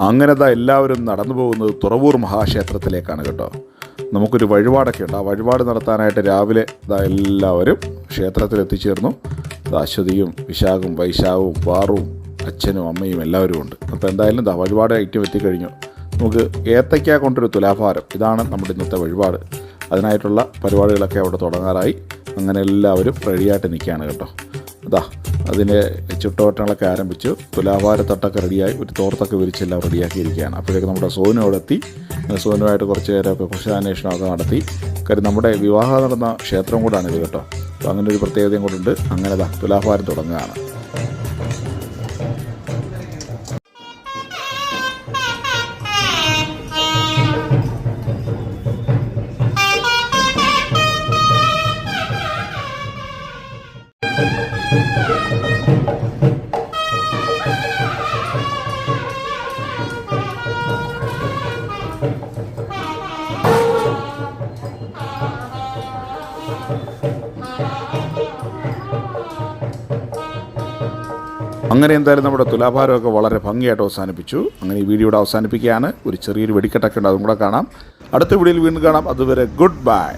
അങ്ങനെ ദാ എല്ലാവരും നടന്നു പോകുന്നത് തുറവൂർ മഹാക്ഷേത്രത്തിലേക്കാണ് കേട്ടോ. നമുക്കൊരു വഴിപാടൊക്കെ ഉണ്ട്. ആ വഴിപാട് നടത്താനായിട്ട് രാവിലെ ഇതാ എല്ലാവരും ക്ഷേത്രത്തിൽ എത്തിച്ചേർന്നു അശ്വതിയും വിശാഖും വൈശാഖും പാറും അച്ഛനും അമ്മയും എല്ലാവരും ഉണ്ട്. അപ്പോൾ എന്തായാലും ദാ വഴിപാട് ഐറ്റം എത്തിക്കഴിഞ്ഞു. നമുക്ക് ഏത്തയ്ക്ക കൊണ്ടൊരു തുലാഭാരം. ഇതാണ് നമ്മുടെ ഇന്നത്തെ വഴിപാട്. അതിനായിട്ടുള്ള പരിപാടികളൊക്കെ അവിടെ തുടങ്ങാറായി. അങ്ങനെ എല്ലാവരും റെഡിയായിട്ട് നിൽക്കുകയാണ് കേട്ടോ. അതാ അതിന്റെ ചുട്ടോട്ടങ്ങളൊക്കെ ആരംഭിച്ചു. തുലാഭാരത്തട്ടൊക്കെ റെഡിയായി. ഒരു തോർത്തൊക്കെ വിരിച്ചെല്ലാം റെഡിയാക്കിയിരിക്കുകയാണ്. അപ്പോഴേക്ക് നമ്മുടെ സോനു അവിടെ എത്തി അങ്ങനെ സോനുമായിട്ട് കുറച്ച് നേരമൊക്കെ കുശാന്വേഷണമൊക്കെ നടത്തി. കാര്യം നമ്മുടെ വിവാഹം നടന്ന ക്ഷേത്രം കൂടാണ് ഇത് കേട്ടോ. അപ്പോൾ അങ്ങനെ ഒരു പ്രത്യേകതയും കൂടെ ഉണ്ട്. അങ്ങനെ തുലാഭാരം തുടങ്ങുകയാണ്. അങ്ങനെ എന്തായാലും നമ്മുടെ തുലാഭാരമൊക്കെ വളരെ ഭംഗിയായിട്ട് അവസാനിപ്പിച്ചു. അങ്ങനെ ഈ വീഡിയോ അവസാനിപ്പിക്കുകയാണ്. ഒരു ചെറിയൊരു വെടിക്കെട്ടൊക്കെ ഉണ്ട് അതും കൂടെ കാണാം. അടുത്ത വീഡിയോയിൽ വീണ്ടും കാണാം. അതുവരെ ഗുഡ് ബൈ.